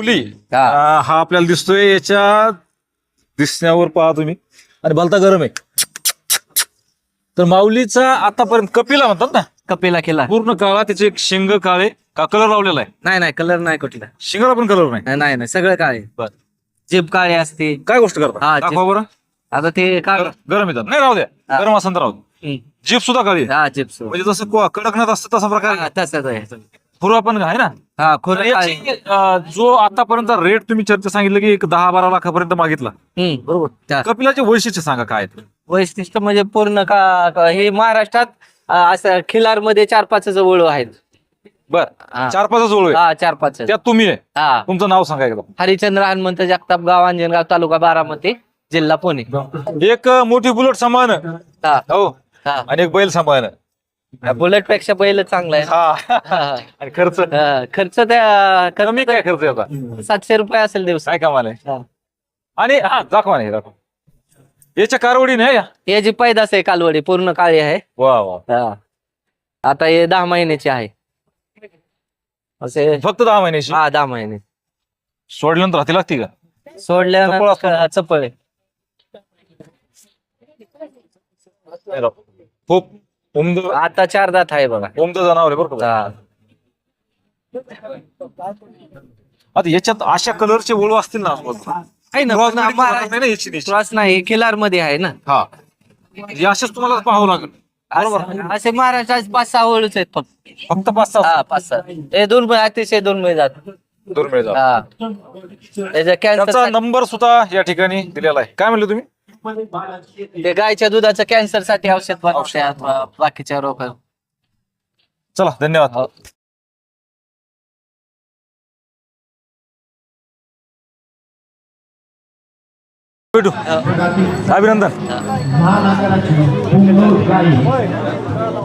Pulley हा. अं, हा आपल्याला दिसतोय याच्या दिसण्यावर पहा तुम्ही. आणि भलता गरम आहे. तर माऊलीचा आतापर्यंत कपिला म्हणतात ना? कपिला केला. पूर्ण काळा त्याचे एक शिंग काळे. का कलर लावलेला आहे? नाही नाही कलर नाही कुठला. शिंगाला पण कलर नाही. नाही नाही सगळं काळे. बर. जीप काळी असते. काय गोष्ट करता? हा, दाखवा बरं. आता ते काळ गर- गरम येतात नाही राहू द्या. हा. गरम तर राहू द्या. जीप सुद्धा काळी आहे. हा जीप म्हणजे जसं को- कडकनाथ असतं तसा प्रकार आहे. तसंच आहे. फुरवा पण आहे ना? हा तर खोर याची, अं, जो आतापर्यंत रेट तुम्ही चर्चा सांगितलं की एक दहा बारा लाखापर्यंत मागितला. बरोबर. त्या कपिलाचे वैशिष्ट्य सांगा काय आहेत? वैशिष्ट्य म्हणजे पूर्ण का का- हे महाराष्ट्रात अं, असं खिलारमध्ये चार पाच जवळ आहेत. बर. हा. चार पाच जोळ आहे. हा चार पाच. त्यात तुम्ही आहे. हा. तुमचं नाव सांगा एकदा. हरिचंद्र हनुमंत जगताप गाव अंजनगाव तालुका बारामती जिल्हा पुणे. एक अं, मोठी बुलेट सांभाळणं हा. हो. हा. आणि एक बैल सांभाळणं बुलेटपेक्षा बैल चांगला आहे. हा. हा. आणि खर्च? हा, खर्च त्या कमी काय खर्च खर्च सातशे रुपये असेल दिवस काय कामाला आहे? आणि हा दाखवा नाही दाखवा. याच्या कारवडी नाही या? जी पैदास आहे कालवडी पूर्ण काळी आहे. वा वा. हा. आता हे दहा महिन्याची आहे. असे फक्त दहा महिन्याची? हा दहा महिने. सोडल्यानंतर हाती लागते का? चपळ असतो. सोडल्या चपळ आहे. नाही राव. खूप उमद आता चार दात आहे बघा. उमद जनावर आहे बरं का हा. आता याच्यात अशा कलरचे वळू असतील ना आजूबाजूला. आहे ना Cross पण breeding आम्हाला- होणार नाही ना याची त्याची. क्रॉस नाही खिलारमध्ये आहे ना. हा. हे असेच तुम्हाला पाहावं लागेल. बरोबर? असं- असे महाराष्ट्रात पाच सहा ओळूच आहेत फक्त. फक्त पाच सहा? हा पाच सहा. हे दोन मै- अतिशय दोन मै जात. दुर्मिळ जात. हा. त्याच्या त्याचा कॅन्सर नंबर सुद्धा या ठिकाणी दिलेला आहे. काय म्हणले तुम्ही? ते गायच्या दुधाचं कॅन्सरसाठी औषध बनवतात बाकीच्या रोग. चला धन्यवाद. हो. भेटू. अभिनंदन.